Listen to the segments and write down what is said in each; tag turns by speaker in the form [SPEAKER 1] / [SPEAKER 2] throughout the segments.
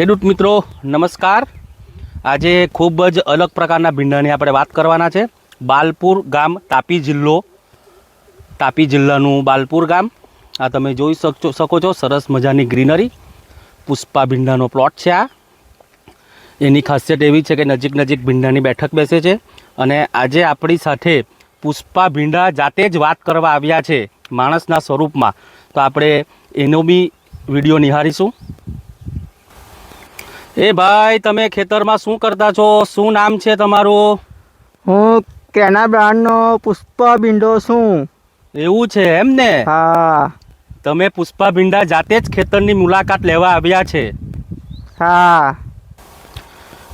[SPEAKER 1] ખેડૂત મિત્રો, નમસ્કાર. આજે ખૂબ જ અલગ પ્રકારના ભીંડાની આપણે વાત કરવાના છે. બાલપુર ગામ, તાપી જિલ્લો. તાપી જિલ્લાનું બાલપુર ગામ. આ તમે જોઈ શકજો, શકો છો, સરસ મજાની ગ્રીનરી. પુષ્પા ભીંડાનો પ્લોટ છે આ. એની ખાસિયત એવી છે કે નજીક નજીક ભીંડાની બેઠક બેસે છે. અને આજે આપણી સાથે પુષ્પા ભીંડા જાતે જ વાત કરવા આવ્યા છે, માણસના સ્વરૂપમાં. તો આપણે એનો બી વીડિયો નિહાળીશું એ ભાઈ તમે ખેતરમાં શું કરતા છો? શું નામ છે તમારું?
[SPEAKER 2] હું કેના બ્રાન્ડનો પુષ્પા બિંડો છું.
[SPEAKER 1] એવું છે એમ ને?
[SPEAKER 2] હા.
[SPEAKER 1] તમે પુષ્પા ભીંડા જાતે જ ખેતરની મુલાકાત લેવા આવ્યા છે.
[SPEAKER 2] હા.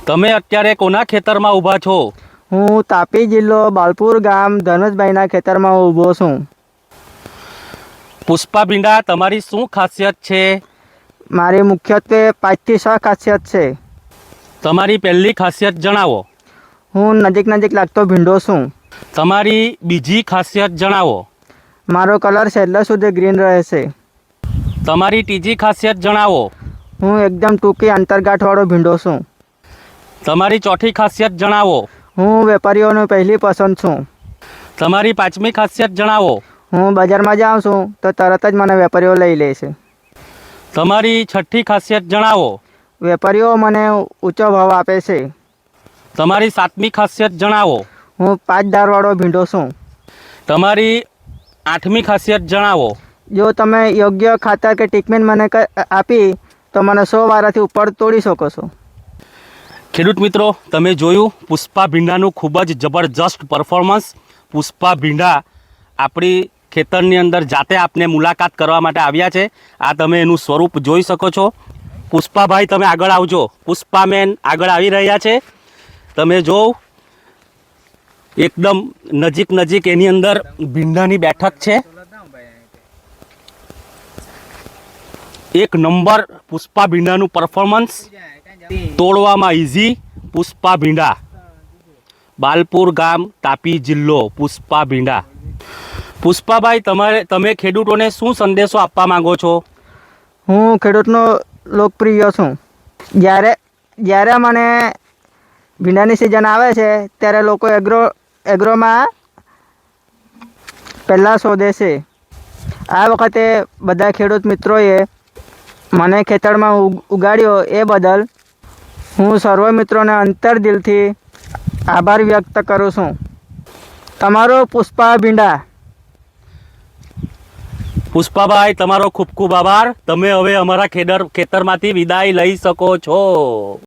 [SPEAKER 1] તમે અત્યારે કોના ખેતરમાં ઊભા છો?
[SPEAKER 2] હું તાપી જિલ્લો બાલપુર ગામ ધનુષભાઈના ખેતરમાં ઊભો છું.
[SPEAKER 1] પુષ્પા ભીંડા તમારી શું ખાસિયત છે?
[SPEAKER 2] મારી મુખ્યત્વે પાંચથી છ ખાસિયત છે.
[SPEAKER 1] તમારી પહેલી ખાસિયત જણાવો.
[SPEAKER 2] હું નજીક નજીક લાગતો ભીંડો છું.
[SPEAKER 1] તમારી બીજી ખાસિયત જણાવો.
[SPEAKER 2] મારો કલર છેલ્લે સુધી ગ્રીન રહે છે.
[SPEAKER 1] તમારી ત્રીજી ખાસિયત જણાવો.
[SPEAKER 2] હું એકદમ ટૂંકી અંતરગાંઠવાળો ભીંડો છું.
[SPEAKER 1] તમારી ચોથી ખાસિયત જણાવો.
[SPEAKER 2] હું વેપારીઓની પહેલી પસંદ છું.
[SPEAKER 1] તમારી પાંચમી ખાસિયત જણાવો.
[SPEAKER 2] હું બજારમાં જાઉં છું તો તરત જ મને વેપારીઓ લઈ લે છે.
[SPEAKER 1] તમારી છઠ્ઠી ખાસિયત જણાવો.
[SPEAKER 2] વેપારીઓ મને ઊંચો ભાવ આપે છે.
[SPEAKER 1] તમારી સાતમી ખાસિયત જણાવો.
[SPEAKER 2] હું પાંચ દારવાળો ભીંડો છું.
[SPEAKER 1] તમારી આઠમી ખાસિયત જણાવો.
[SPEAKER 2] જો તમે યોગ્ય ખાતર કે ટ્રીટમેન્ટ મને આપી તો મને સો વારાથી ઉપર તોડી શકો છો.
[SPEAKER 1] ખેડૂત મિત્રો તમે જોયું પુષ્પા ભીંડાનું ખૂબ જ જબરજસ્ત પરફોર્મન્સ પુષ્પા ભીંડા આપણી ખેતરની અંદર જાતે આપને મુલાકાત કરવા માટે આવ્યા છે. આ તમે એનું સ્વરૂપ જોઈ શકો છો. પુષ્પાભાઈ, તમે આગળ આવજો. પુષ્પામેન આગળ આવી રહ્યા છે. તમે જો એકદમ નજીક નજીક એની અંદર ભીંડાની બેઠક છે. એક નંબર પુષ્પા ભીંડાનું પરફોર્મન્સ તોડવામાં ઇઝી પુષ્પા ભીંડા. બાલપુર ગામ તાપી જિલ્લો પુષ્પા ભીંડા. પુષ્પાભાઈ, તમારે તમે ખેડૂતોને શું સંદેશો આપવા માંગો છો?
[SPEAKER 2] હું ખેડૂતનો લોકપ્રિય છું. જ્યારે જ્યારે મને ભીંડાની સિઝન આવે છે, ત્યારે લોકો એગ્રો એગ્રોમાં પહેલાં શોધે છે. આ વખતે બધા ખેડૂત મિત્રોએ મને ખેતરમાં ઉગ- ઉગાડ્યો એ બદલ હું સર્વ મિત્રોને અંતર દિલથી આભાર વ્યક્ત કરું છું. તમારો પુષ્પા ભીંડા
[SPEAKER 1] પુષ્પાભાઈ તમારો ખૂબ ખૂબ આભાર. તમે હવે અમારા ખેડર ખેતરમાંથી વિદાય લઈ શકો છો.